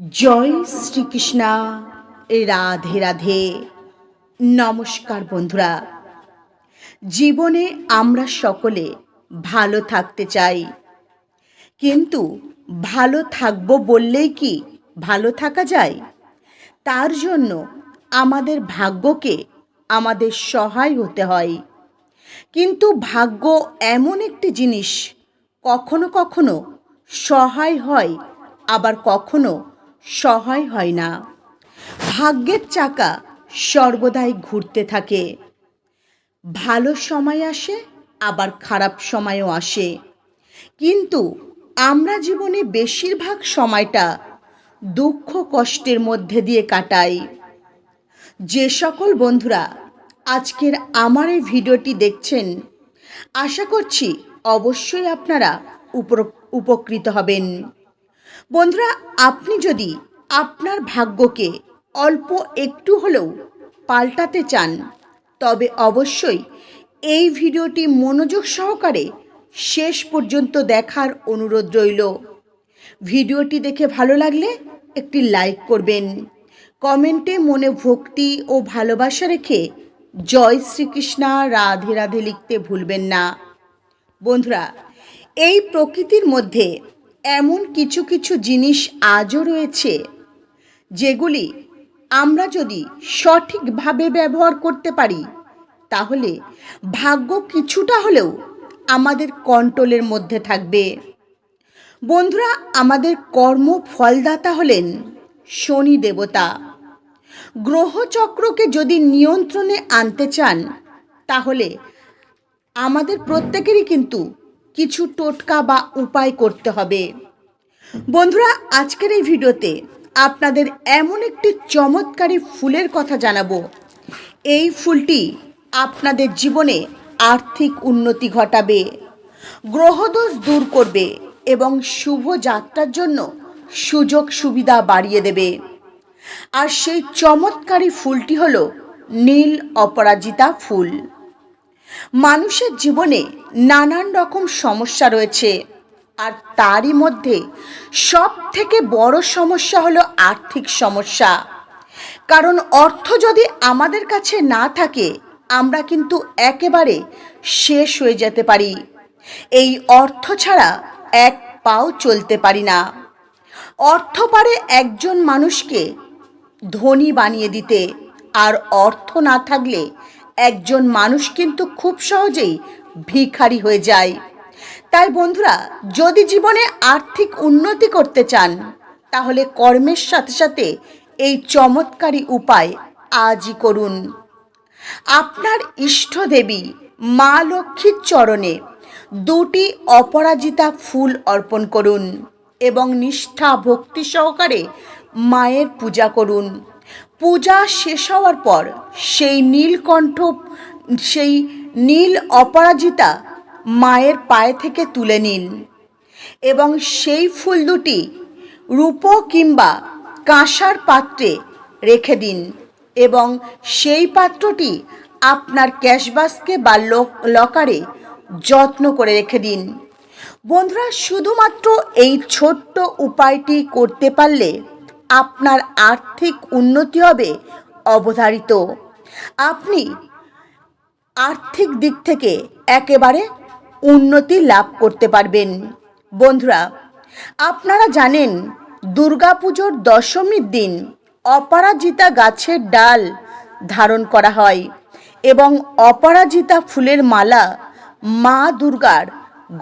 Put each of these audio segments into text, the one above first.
জয় শ্রীকৃষ্ণা। রাধে রাধে। নমস্কার বন্ধুরা। জীবনে আমরা সকলে ভালো থাকতে চাই। কিন্তু ভালো থাকব বললেই কি ভালো থাকা যায়? তার জন্য আমাদের ভাগ্যকে আমাদের সহায় হতে হয়। কিন্তু ভাগ্য এমন একটি জিনিস কখনো কখনো সহায় হয়, আবার কখনো সহায় হয় না। ভাগ্যের চাকা সর্বদাই ঘুরতে থাকে। ভালো সময় আসে, আবার খারাপ সময়ও আসে। কিন্তু আমরা জীবনে বেশিরভাগ সময়টা দুঃখ কষ্টের মধ্যে দিয়ে কাটাই। যে সকল বন্ধুরা আজকের আমার এই ভিডিওটি দেখছেন, আশা করছি অবশ্যই আপনারা উপকৃত হবেন। বন্ধুরা, আপনি যদি আপনার ভাগ্যকে অল্প একটু হলেও পাল্টাতে চান, তবে অবশ্যই এই ভিডিওটি মনোযোগ সহকারে শেষ পর্যন্ত দেখার অনুরোধ রইল। ভিডিওটি দেখে ভালো লাগলে একটি লাইক করবেন। কমেন্টে মনে ভক্তি ও ভালোবাসা রেখে জয় শ্রীকৃষ্ণা, রাধে রাধে লিখতে ভুলবেন না। বন্ধুরা, এই প্রকৃতির মধ্যে এমন কিছু কিছু জিনিস আজও রয়েছে, যেগুলি আমরা যদি সঠিকভাবে ব্যবহার করতে পারি, তাহলে ভাগ্য কিছুটা হলেও আমাদের কন্ট্রোলের মধ্যে থাকবে। বন্ধুরা, আমাদের কর্ম ফলদাতা হলেন শনি দেবতা। গ্রহচক্রকে যদি নিয়ন্ত্রণে আনতে চান, তাহলে আমাদের প্রত্যেকেরই কিন্তু কিছু টোটকা বা উপায় করতে হবে। বন্ধুরা, আজকের এই ভিডিওতে আপনাদের এমন একটি চমৎকারী ফুলের কথা জানাব। এই ফুলটি আপনাদের জীবনে আর্থিক উন্নতি ঘটাবে, গ্রহদোষ দূর করবে এবং শুভ যাত্রার জন্য সুযোগ সুবিধা বাড়িয়ে দেবে। আর সেই চমৎকারী ফুলটি হলো নীল অপরাজিতা ফুল। মানুষের জীবনে নানান রকম সমস্যা রয়েছে। আর তারই মধ্যে সব থেকে বড় সমস্যা হলো আর্থিক সমস্যা। কারণ অর্থ যদি আমাদের কাছে না থাকে, আমরা কিন্তু একেবারে শেষ হয়ে যেতে পারি। এই অর্থ ছাড়া এক পাও চলতে পারি না। অর্থ পারে একজন মানুষকে ধনী বানিয়ে দিতে। আর অর্থ না থাকলে একজন মানুষ কিন্তু খুব সহজেই ভিখারি হয়ে যায়। তাই বন্ধুরা, যদি জীবনে আর্থিক উন্নতি করতে চান, তাহলে কর্মের সাথে সাথে এই চমৎকারী উপায় আজই করুন। আপনার ইষ্টদেবী মা লক্ষ্মীর চরণে দুটি অপরাজিতা ফুল অর্পণ করুন এবং নিষ্ঠা ভক্তি সহকারে মায়ের পূজা করুন। পূজা শেষ হওয়ার পর সেই নীলকণ্ঠ, সেই নীল অপরাজিতা মায়ের পায়ে থেকে তুলে নিন এবং সেই ফুল দুটি রূপো কিংবা কাঁসার পাত্রে রেখে দিন এবং সেই পাত্রটি আপনার ক্যাশবাসকে বা লক- লকারে যত্ন করে রেখে দিন। বন্ধুরা, শুধুমাত্র এই ছোট্ট উপায়টি করতে পারলে আপনার আর্থিক উন্নতি হবে অবধারিত। আপনি আর্থিক দিক থেকে একেবারে উন্নতি লাভ করতে পারবেন। বন্ধুরা, আপনারা জানেন দুর্গাপুজোর দশমীর দিন অপরাজিতা গাছের ডাল ধারণ করা হয় এবং অপরাজিতা ফুলের মালা মা দুর্গার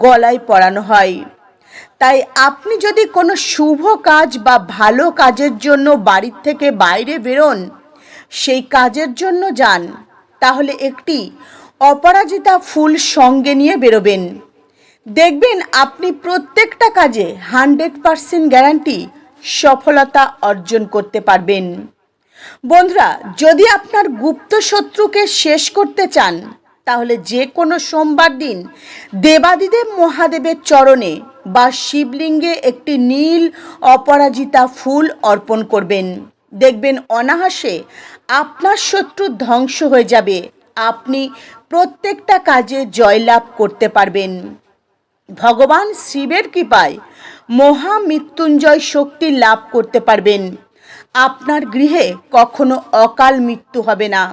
গলায় পরানো হয়। তাই আপনি যদি কোনো শুভ কাজ বা ভালো কাজের জন্য বাড়ির থেকে বাইরে বেরোন, সেই কাজের জন্য যান। তাহলে একটি অপরাজিতা ফুল সঙ্গে নিয়ে বেরোবেন। দেখবেন আপনি প্রত্যেকটা কাজে হান্ড্রেড পারসেন্ট গ্যারান্টি সফলতা অর্জন করতে পারবেন। বন্ধুরা, যদি আপনার গুপ্ত শত্রুকে শেষ করতে চান, তাহলে যে কোনো সোমবার দিন দেবাদিদেব মহাদেবের চরণে বা শিবলিঙ্গে একটি নীল অপরাজিতা ফুল অর্পণ করবেন। দেখবেন অনাহাসে আপনার শত্রু ধ্বংস হয়ে যাবে। আপনি প্রত্যেকটা কাজে জয়লাভ করতে পারবেন। ভগবান শিবের কৃপায় মহামৃত্যুঞ্জয় শক্তি লাভ করতে পারবেন। আপনার গৃহে কখনো অকাল মৃত্যু হবে না।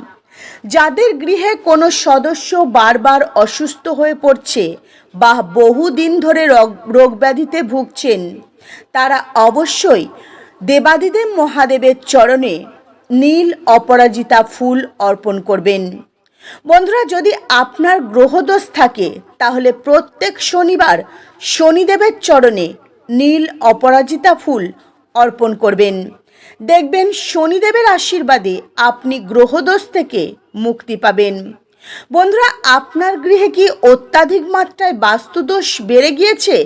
যাদের গৃহে কোনো সদস্য বারবার অসুস্থ হয়ে পড়ছে বা বহুদিন ধরে রোগ রোগব্যাধিতে ভুগছেন, তারা অবশ্যই দেবাদিদেব মহাদেবের চরণে নীল অপরাজিতা ফুল অর্পণ করবেন। বন্ধুরা, যদি আপনার গ্রহদোষ থাকে, তাহলে প্রত্যেক শনিবার শনিদেবের চরণে নীল অপরাজিতা ফুল অর্পণ করবেন। দেখবেন শনিদেবের আশীর্বাদে আপনি গ্রহদোষ থেকে মুক্তি পাবেন। বন্ধুরা, আপনার গৃহে কি অত্যাধিক মাত্রায় বাস্তুদোষ বেড়ে গিয়েছে?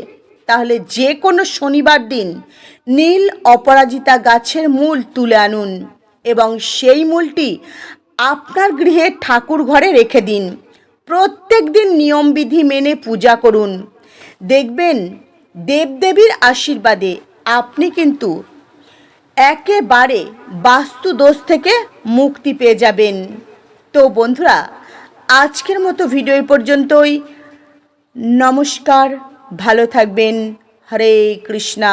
তাহলে যে কোনো শনিবার দিন নীল অপরাজিতা গাছের মূল তুলে আনুন এবং সেই মূলটি আপনার গৃহে ঠাকুর ঘরে রেখে দিন। প্রত্যেক দিন নিয়মবিধি মেনে পূজা করুন। দেখবেন দেবদেবীর আশীর্বাদে আপনি কিন্তু একেবারে বাস্তু দোষ থেকে মুক্তি পেয়ে যাবেন। তো বন্ধুরা, আজকের মতো ভিডিও পর্যন্তই। নমস্কার, ভালো থাকবেন। হরে কৃষ্ণা।